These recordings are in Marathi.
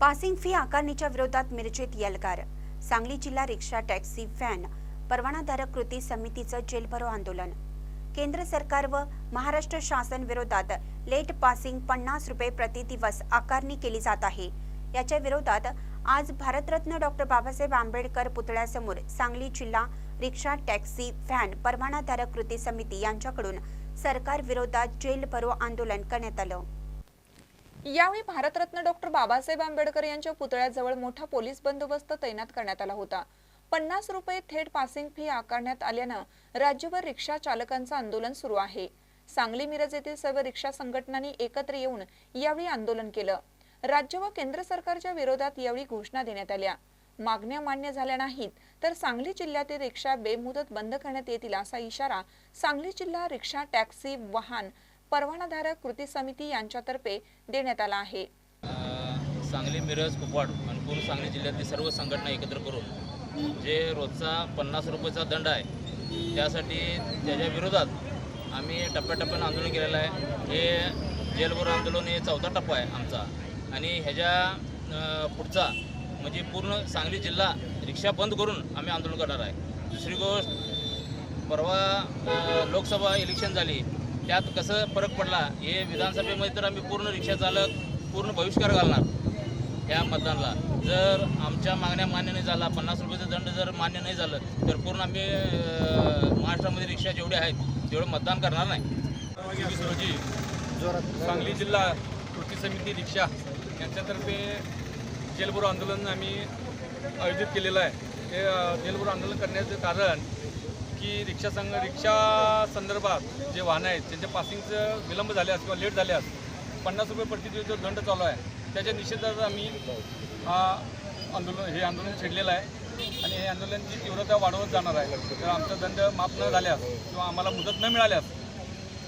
पासिंग फी आकारणीच्या विरोधात मिरजेत यलगार. सांगली जिल्हा रिक्षा टॅक्सी व्हॅन परवानाधारक कृती समितीचं जेलभरो आंदोलन. केंद्र सरकार व महाराष्ट्र शासन विरोधात लेट पासिंग पन्नास रुपये प्रति दिवस आकारणी केली जात आहे. याच्या विरोधात आज भारतरत्न डॉक्टर बाबासाहेब आंबेडकर पुतळ्यासमोर सांगली जिल्हा रिक्षा टॅक्सी व्हॅन परवानाधारक कृती समिती यांच्याकडून सरकार विरोधात जेल भरो आंदोलन करण्यात आलं. यावेळी भारतरत्न डॉक्टर बाबासाहेब आंबेडकर यांच्या पुतळ्याजवळ मोठा पोलीस बंदोबस्त तैनात करण्यात आला होता. पन्नास रुपये थेट पासिंग फी आकारण्यात आल्यानं राज्यभर रिक्षा चालकांचं आंदोलन सुरू आहे. सांगली मिरज येथील सर्व रिक्षा संघटनांनी एकत्र येऊन यावेळी आंदोलन केलं. राज्य व केंद्र सरकारच्या विरोधात यावेळी घोषणा देण्यात आल्या. मागण्या मान्य झाल्या नाहीत तर सांगली जिल्ह्यातील रिक्षा बेमुदत बंद करण्यात येतील असा इशारा सांगली जिल्हा रिक्षा टॅक्सी वाहन परवानाधारक कृती समिती यांच्यातर्फे देण्यात आला आहे. सांगली मिरज कुपवाड आणि पूर्ण सांगली जिल्ह्यातली सर्व संघटना एकत्र करून जे रोजचा पन्नास रुपयाचा दंड आहे त्यासाठी त्याच्या विरोधात आम्ही टप्प्याटप्प्यानं आंदोलन केलेलं आहे. हे जेलभर आंदोलन हे चौथा टप्पा आहे आमचा. आणि ह्याच्या पुढचा म्हणजे पूर्ण सांगली जिल्हा रिक्षा बंद करून आम्ही आंदोलन करणार आहे. दुसरी गोष्ट परवा लोकसभा इलेक्शन झाली. त्यात कसं फरक पडला हे विधानसभेमध्ये तर आम्ही पूर्ण रिक्षा चालक पूर्ण बहिष्कार घालणार ह्या मतदानाला. जर आमच्या मागण्या मान्य नाही झाला पन्नास रुपयाचा दंड जर मान्य नाही झालं तर पूर्ण आम्ही महाराष्ट्रामध्ये रिक्षा जेवढे आहेत तेवढं मतदान करणार नाही. रोजी सांगली जिल्हा कृती समिती रिक्षा यांच्यातर्फे जेलबुरो आंदोलन आम्ही आयोजित केलेलं आहे. हे अ, जेलबुरो आंदोलन करण्याचं कारण की रिक्षा संघ रिक्षा संदर्भात जे वाहनं आहेत त्यांच्या पासिंगचं विलंब झाल्यास किंवा लेट झाल्यास पन्नास रुपये प्रति जो दंड चालू आहे त्याच्या निषेधार्थ आम्ही हा आंदोलन हे आंदोलन छेडलेलं आहे. आणि हे आंदोलनाची तीव्रता वाढवत जाणार आहे. तर आमचा दंड माफ न झाल्यास किंवा आम्हाला मुदत न मिळाल्यास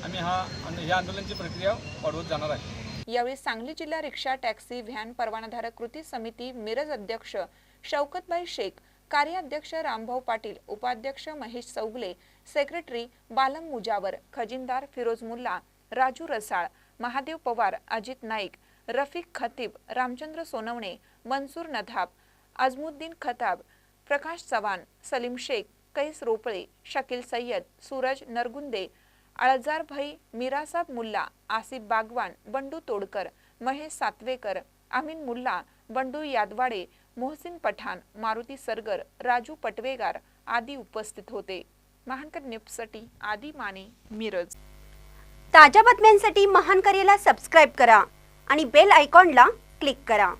आम्ही हा या ह्या आंदोलनाची प्रक्रिया वाढवत जाणार आहे. यावेळी सांगली जिल्हा रिक्षा टॅक्सी व्हॅन परवानाधारक कृती समिती मिरज अध्यक्ष शौकतबाई शेख कार्याध्यक्ष रामभाऊ पाटील उपाध्यक्ष महेश चौगले सेक्रेटरी बालम मुजावर खजिनदार फिरोज मुल्ला राजू रसाळ महादेव पवार अजित नाईक रफिक खतीब रामचंद्र सोनवणे मनसूर नधाब अजमुद्दीन खताब प्रकाश चव्हाण सलीम शेख कैस रोपळे शकील सय्यद सूरज नरगुंदे अळजार भाई मिरासाब मुल्ला आसिफ बागवान बंडू तोडकर महेश सातवेकर अमीन मुल्ला बंडू यादवाडे मोहसिन पठाण मारुती सरगर राजू पटवेगार आदी उपस्थित होते. महानकर न्यूजसाठी आदी माने मिरज. ताज्या बातम्यांसाठी महानकरेला सबस्क्राईब करा आणि बेल आयकॉनला क्लिक करा.